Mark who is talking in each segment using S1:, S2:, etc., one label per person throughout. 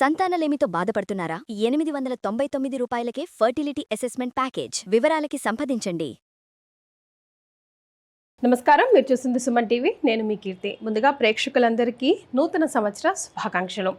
S1: సంతానలేమితో బాధపడుతున్నారా? ఎనిమిది వందల తొంభై తొమ్మిది రూపాయలకే ఫర్టిలిటీ అసెస్మెంట్ ప్యాకేజ్ వివరాలకి సంప్రదించండి.
S2: నమస్కారం మీరు చూస్తుంది సుమన్ టీవీ నేను మీ కీర్తి. ముందుగా ప్రేక్షకులందరికీ నూతన సంవత్సర శుభాకాంక్షలు.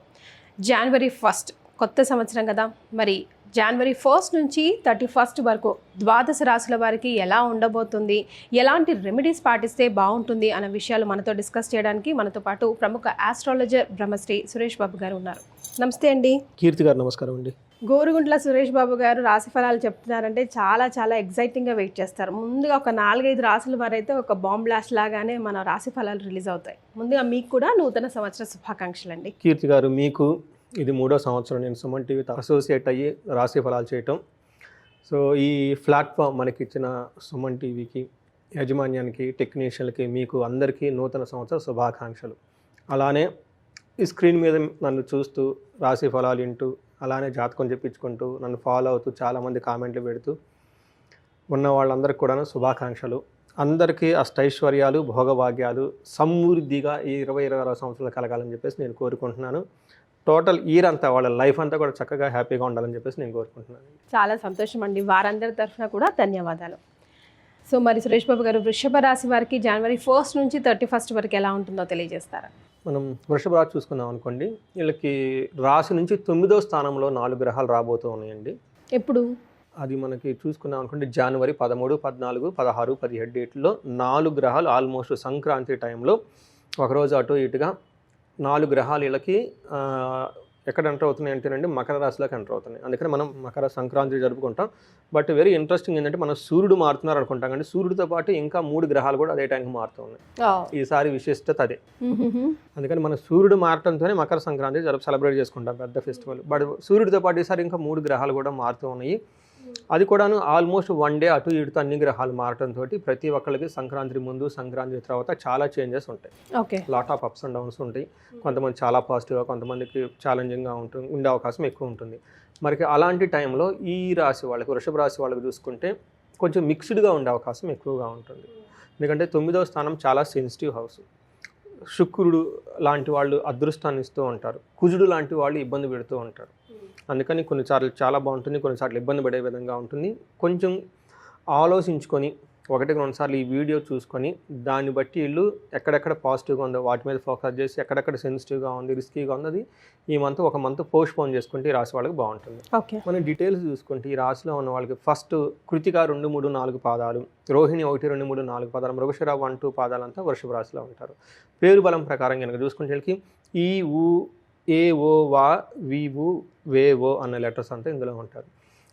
S2: జనవరి ఫస్ట్ కొత్త సంవత్సరం కదా. మరి జనవరి ఫస్ట్ నుంచి థర్టీ ఫస్ట్ వరకు ద్వాదశ రాశుల వారికి ఎలా ఉండబోతుంది? ఎలాంటి రెమెడీస్ పాటిస్తే బాగుంటుంది? అనే విషయాలు మనతో డిస్కస్ చేయడానికి మనతో పాటు ప్రముఖ ఆస్ట్రాలజర్ బ్రహ్మశ్రీ సురేష్ బాబు గారు ఉన్నారు. నమస్తే అండి.
S3: కీర్తి గారు నమస్కారం అండి.
S2: గోరుగుంట్ల సురేష్ బాబు గారు రాశి ఫలాలు చెప్తున్నారంటే చాలా చాలా ఎగ్జైటింగ్గా వెయిట్ చేస్తారు. ముందుగా ఒక నాలుగైదు రాసుల వారైతే ఒక బాంబ్ బ్లాస్ట్ లాగానే మన రాశి ఫలాలు రిలీజ్ అవుతాయి. ముందుగా మీకు కూడా నూతన సంవత్సర శుభాకాంక్షలు అండి
S3: కీర్తి గారు మీకు ఇది మూడో సంవత్సరం నేను సుమన్ టీవీతో అసోసియేట్ అయ్యి రాశి ఫలాలు చేయటం. సో ఈ ప్లాట్ఫామ్ మనకి ఇచ్చిన సుమన్ టీవీకి యాజమాన్యానికి టెక్నీషియన్లకి మీకు అందరికీ నూతన సంవత్సర శుభాకాంక్షలు. అలానే ఈ స్క్రీన్ మీద నన్ను చూస్తూ రాశి ఫలాలు వింటూ అలానే జాతకం చెప్పించుకుంటూ నన్ను ఫాలో అవుతూ చాలామంది కామెంట్లు పెడుతూ ఉన్న వాళ్ళందరికీ కూడా శుభాకాంక్షలు. అందరికీ అష్టైశ్వర్యాలు భోగభాగ్యాలు సమృద్ధిగా ఈ ఇరవై ఇరవై ఆరో సంవత్సరాలు కలగాలని చెప్పేసి నేను కోరుకుంటున్నాను. టోటల్ ఇయర్ అంతా వాళ్ళ లైఫ్ అంతా కూడా చక్కగా హ్యాపీగా ఉండాలని చెప్పేసి నేను కోరుకుంటున్నాను.
S2: చాలా సంతోషం అండి. వారందరి తరఫున కూడా ధన్యవాదాలు. సో మరి సురేష్ బాబు గారు వృషభ రాశి వారికి జనవరి ఫస్ట్ నుంచి థర్టీ ఫస్ట్ వరకు ఎలా ఉంటుందో తెలియజేస్తారా?
S3: మనం వృషభ రాశి చూసుకుందాం అనుకోండి. వీళ్ళకి రాశి నుంచి తొమ్మిదో స్థానంలో నాలుగు గ్రహాలు రాబోతూ ఉన్నాయండి.
S2: ఎప్పుడు?
S3: అది మనకి చూసుకున్నాం అనుకోండి. జనవరి పదమూడు పద్నాలుగు పదహారు పదిహేడు డేట్లో నాలుగు గ్రహాలు ఆల్మోస్ట్ సంక్రాంతి టైంలో ఒకరోజు అటు ఇటుగా నాలుగు గ్రహాలు వీళ్ళకి ఎక్కడ ఎంటర్ అవుతున్నాయి అంటేనండి మకర రాశిలోకి ఎంటర్ అవుతున్నాయి. అందుకని మనం మకర సంక్రాంతి జరుపుకుంటాం. బట్ వెరీ ఇంట్రెస్టింగ్ ఏంటంటే మనం సూర్యుడు మారుతున్నారు అనుకుంటాం. కానీ సూర్యుడితో పాటు ఇంకా మూడు గ్రహాలు కూడా అదే టైంకి మారుతూ ఉన్నాయి. ఈసారి విశిష్టత అదే. అందుకని మన సూర్యుడు మారటంతోనే మకర సంక్రాంతి జరుపు సెలబ్రేట్ చేసుకుంటాం పెద్ద ఫెస్టివల్ బట్ సూర్యుడితో పాటు ఈసారి ఇంకా మూడు గ్రహాలు కూడా మారుతూ ఉన్నాయి. అది కూడాను ఆల్మోస్ట్ వన్ డే అటు ఇటుతో అన్ని గ్రహాలు మారటంతో ప్రతి ఒక్కరికి సంక్రాంతి ముందు సంక్రాంతి తర్వాత చాలా చేంజెస్ ఉంటాయి.
S2: Okay.
S3: Lot of ups and downs ఉంటాయి. కొంతమంది చాలా పాజిటివ్గా కొంతమందికి ఛాలెంజింగ్గా ఉంటుంది ఉండే అవకాశం ఎక్కువ ఉంటుంది. మరి అలాంటి టైంలో ఈ రాశి వాళ్ళకి వృషభ రాశి వాళ్ళకి చూసుకుంటే కొంచెం మిక్స్డ్గా ఉండే అవకాశం ఎక్కువగా ఉంటుంది. ఎందుకంటే తొమ్మిదవ స్థానం చాలా సెన్సిటివ్ హౌస్ శుక్రుడు లాంటి వాళ్ళు అదృష్టాన్ని ఇస్తూ ఉంటారు. కుజుడు లాంటి వాళ్ళు ఇబ్బంది పెడుతూ ఉంటారు. అందుకని కొన్నిసార్లు చాలా బాగుంటుంది కొన్నిసార్లు ఇబ్బంది పడే విధంగా ఉంటుంది. కొంచెం ఆలోచించుకొని ఒకటికి రెండుసార్లు ఈ వీడియో చూసుకొని దాన్ని బట్టి వీళ్ళు ఎక్కడెక్కడ పాజిటివ్గా ఉందో వాటి మీద ఫోకస్ చేసి ఎక్కడెక్కడ సెన్సిటివ్గా ఉంది రిస్కీగా ఉంది ఈ మంత్ ఒక మంత్ పోస్ట్ పోన్ చేసుకుంటే ఈ రాశి వాళ్ళకి బాగుంటుంది.
S2: ఓకే.
S3: మనం డీటెయిల్స్ చూసుకుంటే ఈ రాశిలో ఉన్న వాళ్ళకి ఫస్ట్ కృతిక రెండు మూడు నాలుగు పాదాలు రోహిణి ఒకటి రెండు మూడు నాలుగు పాదాలు మృగశిర వన్ టూ పాదాలంతా వృషభ రాశిలో ఉంటారు. పేరు బలం ప్రకారం కనుక చూసుకుంటే వీళ్ళకి ఈ ఊ ఏ వా వివు ఊ అన్న లెటర్స్ అంతా ఇందులో ఉంటారు.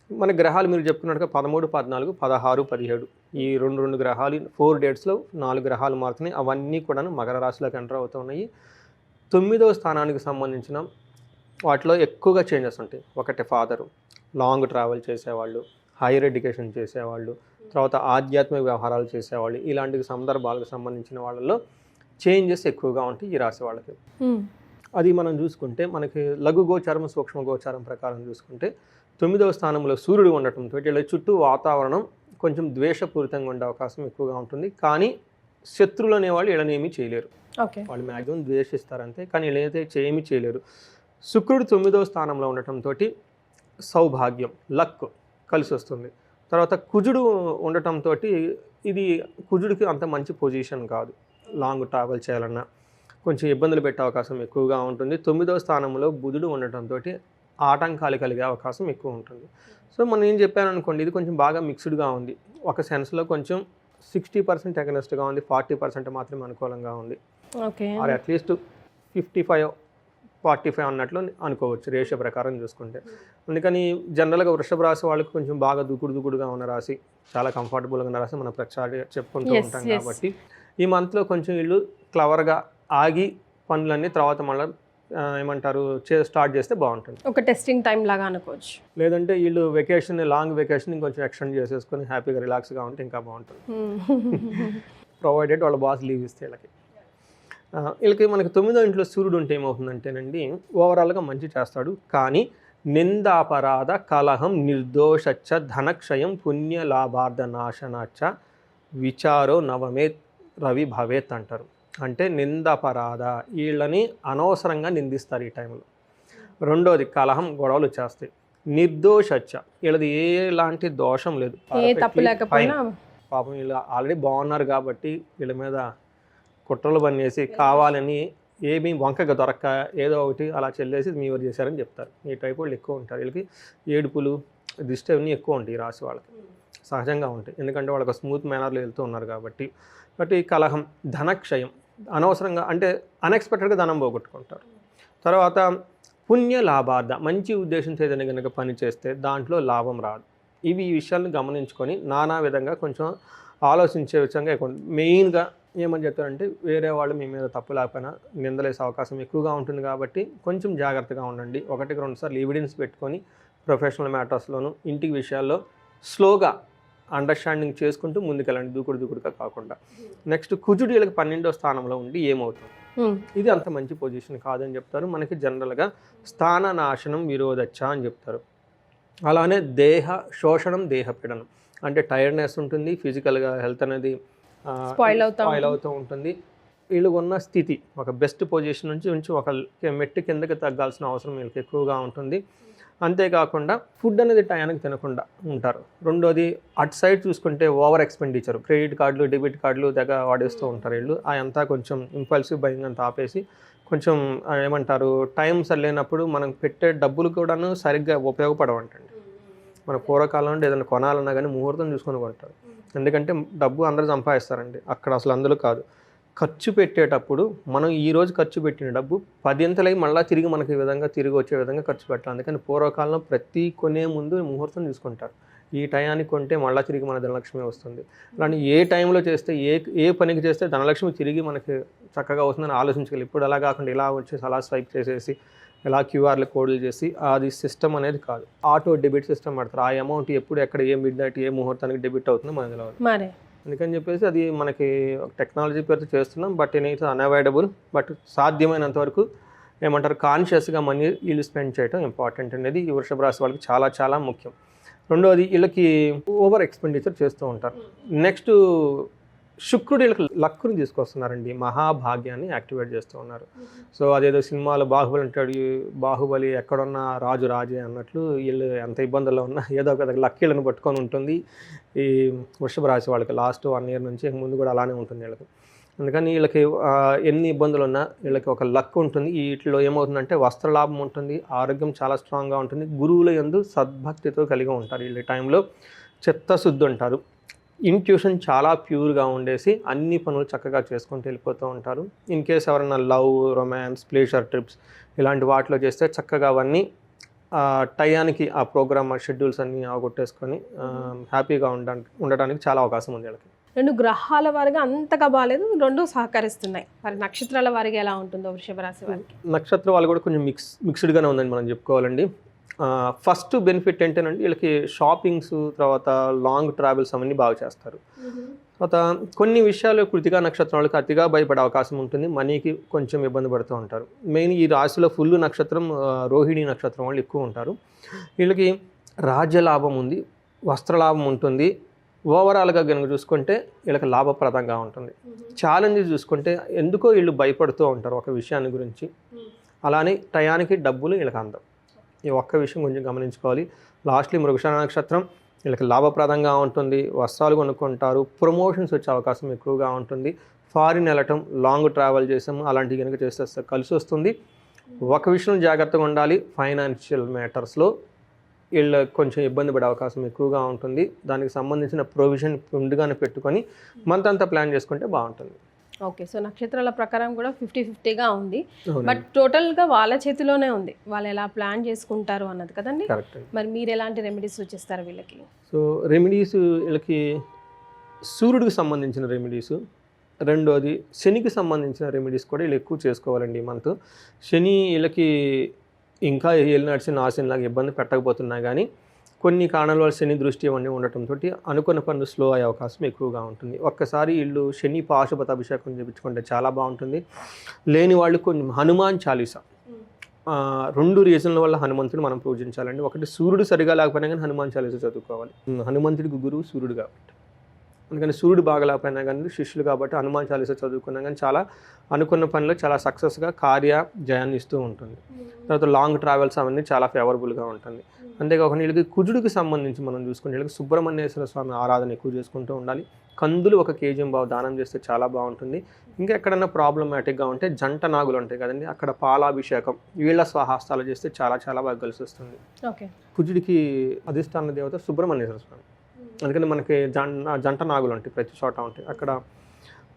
S3: మన గ్రహాలు మీరు చెప్పుకున్నట్టుగా పదమూడు పద్నాలుగు పదహారు పదిహేడు. ఈ రెండు రెండు గ్రహాలు ఫోర్ డేట్స్లో నాలుగు గ్రహాలు మారుతున్నాయి. అవన్నీ కూడా మకర రాశిలోకి ఎంటర్ అవుతూ ఉన్నాయి. తొమ్మిదవ స్థానానికి సంబంధించిన వాటిలో ఎక్కువగా చేంజెస్ ఉంటాయి. ఒకటి ఫాదరు లాంగ్ ట్రావెల్ చేసేవాళ్ళు హైయర్ ఎడ్యుకేషన్ చేసేవాళ్ళు తర్వాత ఆధ్యాత్మిక వ్యవహారాలు చేసేవాళ్ళు. ఇలాంటి సందర్భాలకు సంబంధించిన వాళ్ళలో చేంజెస్ ఎక్కువగా ఉంటాయి ఈ రాశి వాళ్ళకి. అది మనం చూసుకుంటే మనకి లఘు గోచారం సూక్ష్మ గోచారం ప్రకారం చూసుకుంటే తొమ్మిదవ స్థానంలో సూర్యుడు ఉండటంతో వీళ్ళ చుట్టూ వాతావరణం కొంచెం ద్వేషపూరితంగా ఉండే అవకాశం ఎక్కువగా ఉంటుంది. కానీ శత్రువులు అనేవాళ్ళు వీళ్ళనేమీ చేయలేరు.
S2: ఓకే.
S3: వాళ్ళు మ్యాక్సిమం ద్వేషిస్తారంతే కానీ వీళ్ళైతే ఏమీ చేయలేరు. శుక్రుడు తొమ్మిదవ స్థానంలో ఉండటంతో సౌభాగ్యం లక్ కలిసి వస్తుంది. తర్వాత కుజుడు ఉండటంతో ఇది కుజుడికి అంత మంచి పొజిషన్ కాదు. లాంగ్ ట్రావెల్ చేయాలన్నా కొంచెం ఇబ్బందులు పెట్టే అవకాశం ఎక్కువగా ఉంటుంది. తొమ్మిదవ స్థానంలో బుధుడు ఉండటంతో ఆటంకాలు కలిగే అవకాశం ఎక్కువ ఉంటుంది. సో మనం ఏం చెప్పాను అనుకోండి ఇది కొంచెం బాగా మిక్స్డ్గా ఉంది. ఒక సెన్స్లో కొంచెం సిక్స్టీ పర్సెంట్ అగనెస్ట్గా ఉంది ఫార్టీ పర్సెంట్ మాత్రమే అనుకూలంగా ఉంది.
S2: Okay.
S3: Or at least fifty five forty five అన్నట్లు అనుకోవచ్చు రేషియో ప్రకారం చూసుకుంటే. అందుకని జనరల్గా వృషభ రాశి వాళ్ళకి కొంచెం బాగా దూకుడు దూకుడుగా ఉన్న రాశి చాలా కంఫర్టబుల్గా ఉన్న రాశి మనం ప్రచార చెప్పుకుంటూ ఉంటాం. కాబట్టి. ఈ మంత్లో కొంచెం వీళ్ళు క్లవర్గా ఆగి పనులన్నీ తర్వాత మళ్ళీ ఏమంటారు చే స్టార్ట్ చేస్తే బాగుంటుంది.
S2: ఒక టెస్టింగ్ టైం లాగా అనుకోవచ్చు.
S3: లేదంటే వీళ్ళు వెకేషన్ లాంగ్ వెకేషన్ ఇంకొంచెం ఎక్స్టెండ్ చేసేసుకొని హ్యాపీగా రిలాక్స్గా ఉంటే ఇంకా బాగుంటుంది. ప్రొవైడెడ్ వాళ్ళ బాస్ లీవ్ ఇస్తే వీళ్ళకి. వీళ్ళకి మనకి తొమ్మిదో ఇంట్లో సూర్యుడు ఉంటే ఏమవుతుందంటేనండి ఓవరాల్గా మంచి చేస్తాడు. కానీ నిందాపరాధ కలహం నిర్దోషచ్చ ధనక్షయం పుణ్య లాభార్థ నాశనాచ్చ విచారో నవమేత్ రవి భవేత్ అంటారు. అంటే నిందాపరాధ. వీళ్ళని అనవసరంగా నిందిస్తారు ఈ టైంలో. రెండోది కలహం గొడవలు వచ్చేస్తాయి. నిర్దోషచ్చ. వీళ్ళది ఎలాంటి దోషం లేదు. పాపం వీళ్ళు ఆల్రెడీ బాగున్నారు కాబట్టి వీళ్ళ మీద కుట్రలు పనిచేసి కావాలని ఏమీ వంకగా దొరక్క ఏదో ఒకటి అలా చెల్లేసి మీ ఎవరు చేశారని చెప్తారు. ఈ టైప్ వాళ్ళు ఎక్కువ ఉంటారు. వీళ్ళకి ఏడుపులు దిష్టి అవన్నీ ఎక్కువ ఉంటాయి ఈ రాశి వాళ్ళకి. సహజంగా ఉంటాయి. ఎందుకంటే వాళ్ళకి స్మూత్ మేనర్లో వెళ్తూ ఉన్నారు కాబట్టి. బట్ ఈ కలహం ధనక్షయం. అనవసరంగా అంటే అన్ఎక్స్పెక్టెడ్గా ధనం పోగొట్టుకుంటారు. తర్వాత పుణ్య లాభార్థ మంచి ఉద్దేశంతో ఏదైనా కనుక పని చేస్తే దాంట్లో లాభం రాదు. ఇవి ఈ విషయాలను గమనించుకొని నానా విధంగా కొంచెం ఆలోచించే విధంగా మెయిన్గా ఏమని చెప్తారంటే వేరే వాళ్ళు మీ మీద తప్పు లేకపోయినా నిందలేసే అవకాశం ఎక్కువగా ఉంటుంది కాబట్టి కొంచెం జాగ్రత్తగా ఉండండి. ఒకటికి రెండుసార్లు ఎవిడెన్స్ పెట్టుకొని ప్రొఫెషనల్ మ్యాటర్స్లోను ఇంటి విషయాల్లో స్లోగా అండర్స్టాండింగ్ చేసుకుంటూ ముందుకెళ్ళండి దూకుడు దూకుడుగా కాకుండా. నెక్స్ట్ కుజుడు వీళ్ళకి పన్నెండో స్థానంలో ఉండి ఏమవుతుంది ఇది అంత మంచి పొజిషన్ కాదని చెప్తారు. మనకి జనరల్గా స్థాన నాశనం విరోధచ్చ అని చెప్తారు. అలానే దేహ శోషణం దేహ పీడనం. అంటే టైర్డ్నెస్ ఉంటుంది ఫిజికల్గా హెల్త్ అనేది స్పాయిల్. అవుతూ ఉంటుంది. వీళ్ళు ఉన్న స్థితి ఒక బెస్ట్ పొజిషన్ నుంచి నుంచి ఒక మెట్టు కిందకి తగ్గాల్సిన అవసరం వీళ్ళకి ఎక్కువగా ఉంటుంది. అంతేకాకుండా ఫుడ్ అనేది టయానికి తినకుండా ఉంటారు. రెండోది అటు సైడ్ చూసుకుంటే ఓవర్ ఎక్స్పెండిచర్. క్రెడిట్ కార్డులు డెబిట్ కార్డులు తెగ వాడేస్తూ ఉంటారు వీళ్ళు. అదంతా కొంచెం ఇంపల్సివ్ బయింగ్ అంతా ఆపేసి కొంచెం ఏమంటారు టైం సరిలేనప్పుడు మనం పెట్టే డబ్బులు కూడాను సరిగ్గా ఉపయోగపడవంటండి. మన పూర్వకాలంలో ఏదైనా కొనాలన్నా కానీ ముహూర్తం చూసుకొని కొంటారు. ఎందుకంటే డబ్బు అందరూ సంపాదిస్తారండి. అక్కడ అసలు అందులో కాదు. ఖర్చు పెట్టేటప్పుడు మనం ఈరోజు ఖర్చు పెట్టిన డబ్బు పదింతలై మళ్ళీ తిరిగి మనకి ఈ విధంగా తిరిగి వచ్చే విధంగా ఖర్చు పెట్టాలి. అందుకని పూర్వకాలంలో ప్రతి కొనే ముందు ముహూర్తం చూసుకుంటారు. ఈ టయానికి కొంటే మళ్ళీ తిరిగి మన ధనలక్ష్మి వస్తుంది. అలాంటి ఏ టైంలో చేస్తే ఏ ఏ పనికి చేస్తే ధనలక్ష్మి తిరిగి మనకి చక్కగా వస్తుందని ఆలోచించగలి. ఇప్పుడు అలా కాకుండా ఇలా వచ్చేసి అలా స్వైప్ చేసేసి ఇలా క్యూఆర్లు కోడ్లు చేసి అది సిస్టమ్ అనేది కాదు. ఆటో డెబిట్ సిస్టమ్ పడతారు ఆ అమౌంట్ ఎప్పుడు ఎక్కడ ఏ మిడ్ నైట్ ఏ ముహూర్తానికి డెబిట్ అవుతుందో మనకు తెలియదు అందుకని చెప్పేసి అది మనకి టెక్నాలజీ పేరుతో చేస్తున్నాం బట్ ఇట్ అన్అవాయిడబుల్ బట్ సాధ్యమైనంత వరకు ఏమంటారు కాన్షియస్గా మనీ వీళ్ళు స్పెండ్ చేయడం ఇంపార్టెంట్ అనేది ఈ వృషభ రాశి వాళ్ళకి చాలా చాలా ముఖ్యం. రెండవది వీళ్ళకి ఓవర్ ఎక్స్పెండిచర్ చేస్తూ ఉంటారు. నెక్స్ట్ శుక్రుడు వీళ్ళకి లక్కుని తీసుకొస్తున్నారండి. మహాభాగ్యాన్ని యాక్టివేట్ చేస్తూ ఉన్నారు. సో అదేదో సినిమాలో బాహుబలి అంటాడు బాహుబలి ఎక్కడున్నా రాజు రాజే అన్నట్లు వీళ్ళు ఎంత ఇబ్బందుల్లో ఉన్నా ఏదో ఒక లక్కీలను పట్టుకొని ఉంటుంది. ఈ వృషభ రాశి వాళ్ళకి లాస్ట్ వన్ ఇయర్ నుంచి ముందు కూడా అలానే ఉంటుంది వీళ్ళకి. అందుకని వీళ్ళకి ఎన్ని ఇబ్బందులు ఉన్నా వీళ్ళకి ఒక లక్ ఉంటుంది. వీటిలో ఏమవుతుందంటే వస్త్రలాభం ఉంటుంది ఆరోగ్యం చాలా స్ట్రాంగ్గా ఉంటుంది. గురువుల యందు సద్భక్తితో కలిగి ఉంటారు వీళ్ళ టైంలో. చిత్తశుద్ధి ఉంటారు ఇంట్యూషన్ చాలా ప్యూర్గా ఉండేసి అన్ని పనులు చక్కగా చేసుకుంటూ వెళ్ళిపోతూ ఉంటారు. ఇన్ కేస్ ఎవరైనా లవ్ రొమాన్స్ ప్లేజర్ ట్రిప్స్ ఇలాంటి వాటిలో చేస్తే చక్కగా అవన్నీ టయానికి ఆ ప్రోగ్రామ్ షెడ్యూల్స్ అన్నీ అవగొట్టేసుకొని ఆ, హ్యాపీగా ఉండడానికి ఉండడానికి చాలా అవకాశం ఉంది వీళ్ళకి.
S2: రెండు గ్రహాల వారిగా అంతగా బాగాలేదు రెండు సహకరిస్తున్నాయి. మరి నక్షత్రాల వారిగా ఎలా ఉంటుందో వృషభ రాశి వారికి?
S3: నక్షత్ర వాళ్ళు కూడా కొంచెం మిక్స్ మిక్స్డ్గానే ఉందని మనం చెప్పుకోవాలండి. ఫస్ట్ బెనిఫిట్ ఏంటంటే వీళ్ళకి షాపింగ్స్ తర్వాత లాంగ్ ట్రావెల్స్ అవన్నీ బాగా చేస్తారు. తర్వాత కొన్ని విషయాలు కృతికా నక్షత్రం వాళ్ళకి అతిగా భయపడే అవకాశం ఉంటుంది. మనీకి కొంచెం ఇబ్బంది పడుతూ ఉంటారు. మెయిన్ ఈ రాశిలో ఫుల్ నక్షత్రం రోహిణి నక్షత్రం వాళ్ళు ఎక్కువ ఉంటారు. వీళ్ళకి రాజ్యలాభం ఉంది వస్త్రలాభం ఉంటుంది. ఓవరాల్గా కనుక చూసుకుంటే వీళ్ళకి లాభప్రదంగా ఉంటుంది. ఛాలెంజ్ చూసుకుంటే ఎందుకో వీళ్ళు భయపడుతూ ఉంటారు ఒక విషయాన్ని గురించి. అలానే టయానికి డబ్బులు వీళ్ళకి అందం ఈ ఒక్క విషయం కొంచెం గమనించుకోవాలి. లాస్ట్లీ మృగశిర నక్షత్రం వీళ్ళకి లాభప్రదంగా ఉంటుంది వస్త్రాలు కొనుక్కుంటారు ప్రమోషన్స్ వచ్చే అవకాశం ఎక్కువగా ఉంటుంది. ఫారిన్ వెళ్ళటం లాంగ్ ట్రావెల్ చేసాము అలాంటివి కనుక చేస్తే కలిసి వస్తుంది. ఒక విషయం జాగ్రత్తగా ఉండాలి ఫైనాన్షియల్ మ్యాటర్స్లో వీళ్ళు కొంచెం ఇబ్బంది పడే అవకాశం ఎక్కువగా ఉంటుంది. దానికి సంబంధించిన ప్రొవిజన్ ముందుగానే పెట్టుకొని మంత్ అంతా ప్లాన్ చేసుకుంటే బాగుంటుంది.
S2: ఓకే సో నక్షత్రాల ప్రకారం కూడా ఫిఫ్టీ ఫిఫ్టీగా ఉంది. బట్ టోటల్గా వాళ్ళ చేతిలోనే ఉంది. వాళ్ళు ఎలా ప్లాన్ చేసుకుంటారు అన్నది కదండి? మరి మీరు ఎలాంటి రెమెడీస్ సూచిస్తారు వీళ్ళకి?
S3: సో రెమెడీస్ వీళ్ళకి సూర్యుడికి సంబంధించిన రెమెడీస్ రెండోది శనికి సంబంధించిన రెమెడీస్ కూడా వీళ్ళు ఎక్కువ చేసుకోవాలండి ఈ మంత్ శని వీళ్ళకి ఇంకా ఏలినాడు ఆశనిలాగా ఇబ్బంది పెట్టకపోతున్నా కానీ కొన్ని కారణాల శని దృష్టి ఇవన్నీ ఉండటంతో అనుకున్న పనులు స్లో అయ్యే అవకాశం ఎక్కువగా ఉంటుంది. ఒక్కసారి వీళ్ళు శని పాశుపత అభిషేకం చేయించుకుంటే చాలా బాగుంటుంది. లేని వాళ్ళు కొంచెం హనుమాన్ చాలీసా. రెండు రీజన్ల వల్ల హనుమంతుడు మనం పూజించాలండి. ఒకటి సూర్యుడు సరిగా లేకపోయినా కానీ హనుమాన్ చాలీసా చదువుకోవాలి. హనుమంతుడికి గురువు సూర్యుడు కాబట్టి. అందుకని సూర్యుడు బాగలేకపోయినా కానీ శిష్యులు కాబట్టి హనుమాన్ చాలీసా చదువుకున్నా కానీ చాలా అనుకున్న పనిలో చాలా సక్సెస్గా కార్య జయాన్ని ఇస్తూ ఉంటుంది. తర్వాత లాంగ్ ట్రావెల్స్ అవన్నీ చాలా ఫేవరబుల్గా ఉంటుంది. అంతేకాకుండా వీళ్ళకి కుజుడికి సంబంధించి మనం చూసుకుంటే వీళ్ళకి సుబ్రహ్మణ్యేశ్వర స్వామి ఆరాధన ఎక్కువ చేసుకుంటూ ఉండాలి. కందులు ఒక కేజీ బావు దానం చేస్తే చాలా బాగుంటుంది. ఇంకా ఎక్కడన్నా ప్రాబ్లమాటిక్గా ఉంటే జంట నాగులు ఉంటాయి కదండి అక్కడ పాలాభిషేకం వీళ్ళ స్వహస్తాలు చేస్తే చాలా చాలా బాగా కలిసి వస్తుంది.
S2: ఓకే
S3: కుజుడికి అధిష్టాన దేవత సుబ్రహ్మణ్యేశ్వర స్వామి. అందుకని మనకి జంట నాగులు ఉంటాయి ప్రతి చోట ఉంటాయి. అక్కడ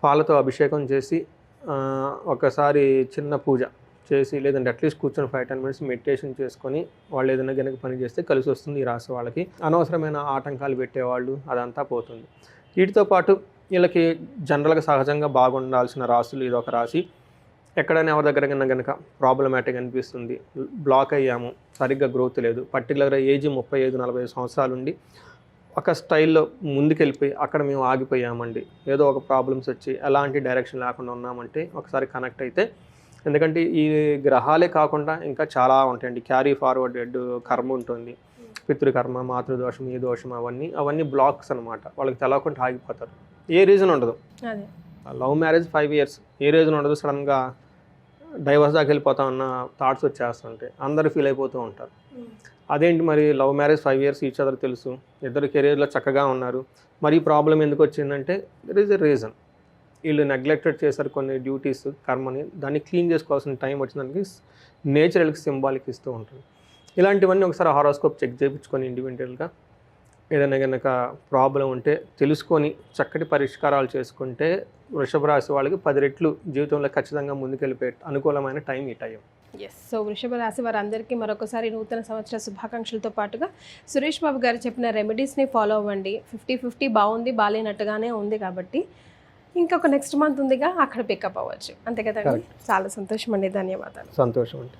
S3: పాలతో అభిషేకం చేసి ఒకసారి చిన్న పూజ చేసి లేదంటే అట్లీస్ట్ కూర్చొని ఫైవ్ టెన్ మినిట్స్ మెడిటేషన్ చేసుకొని వాళ్ళు ఏదైనా గనక పని చేస్తే కలిసి వస్తుంది ఈ రాశి వాళ్ళకి. అనవసరమైన ఆటంకాలు పెట్టేవాళ్ళు అదంతా పోతుంది. వీటితో పాటు వీళ్ళకి జనరల్గా సహజంగా బాగుండాల్సిన రాసులు ఇది ఒక రాశి. ఎక్కడైనా ఎవరి దగ్గర కన్నా కనుక ప్రాబ్లమాటిక్ అనిపిస్తుంది. బ్లాక్ అయ్యాము. సరిగ్గా గ్రోత్ లేదు. పర్టికులర్గా ఏజ్ ముప్పై ఐదు నలభై ఐదు సంవత్సరాలు ఉండి ఒక స్టైల్లో ముందుకెళ్ళిపోయి అక్కడ మేము ఆగిపోయామండి. ఏదో ఒక ప్రాబ్లమ్స్ వచ్చి ఎలాంటి డైరెక్షన్ లేకుండా ఉన్నామంటే ఒకసారి కనెక్ట్ అయితే. ఎందుకంటే ఈ గ్రహాలే కాకుండా ఇంకా చాలా ఉంటాయండి. క్యారీ ఫార్వర్డ్ కర్మ ఉంటుంది. పితృకర్మ మాతృదోషం ఈ దోషం అవన్నీ అవన్నీ బ్లాక్స్ అనమాట వాళ్ళకి తెలవకుండా ఆగిపోతారు. ఏ రీజన్ ఉండదు. Love marriage five years. ఏ రీజన్ ఉండదు. సడన్గా డైవర్స్ దాకా వెళ్ళిపోతా ఉన్న థాట్స్ వచ్చేస్తుంటాయి. అందరూ ఫీల్ అయిపోతూ ఉంటారు. అదేంటి మరి love marriage five years each other తెలుసు? ఇద్దరు కెరీర్లో చక్కగా ఉన్నారు. మరి ఈ ప్రాబ్లం ఎందుకు వచ్చిందంటే దర్ ఈజ్ ఎ రీజన్ వీళ్ళు నెగ్లెక్టెడ్ చేశారు కొన్ని డ్యూటీస్ కర్మని. దాన్ని క్లీన్ చేసుకోవాల్సిన టైం వచ్చిందానికి నేచర్ వీళ్ళకి సింబాలిక్ ఇస్తూ ఉంటుంది. ఇలాంటివన్నీ ఒకసారి హారోస్కోప్ చెక్ చేయించుకొని ఇండివిజువల్గా ఏదైనా కనుక ప్రాబ్లం ఉంటే తెలుసుకొని చక్కటి పరిష్కారాలు చేసుకుంటే వృషభ రాశి వాళ్ళకి పది రెట్లు జీవితంలో ఖచ్చితంగా ముందుకెళ్ళిపోయే అనుకూలమైన టైం ఈ టైం
S2: ఎస్ సో వృషభ రాశి వారందరికీ మరొకసారి నూతన సంవత్సర శుభాకాంక్షలతో పాటుగా సురేష్ బాబు గారు చెప్పిన రెమెడీస్ని ఫాలో అవ్వండి. ఫిఫ్టీ ఫిఫ్టీ బాగుంది బాగాలేనట్టుగానే ఉంది కాబట్టి ఇంకొక నెక్స్ట్ మంత్ ఉందిగా అక్కడ పికప్ అవ్వచ్చు. అంతే కదండి? చాలా సంతోషం అండి ధన్యవాదాలు.
S3: సంతోషం అంటే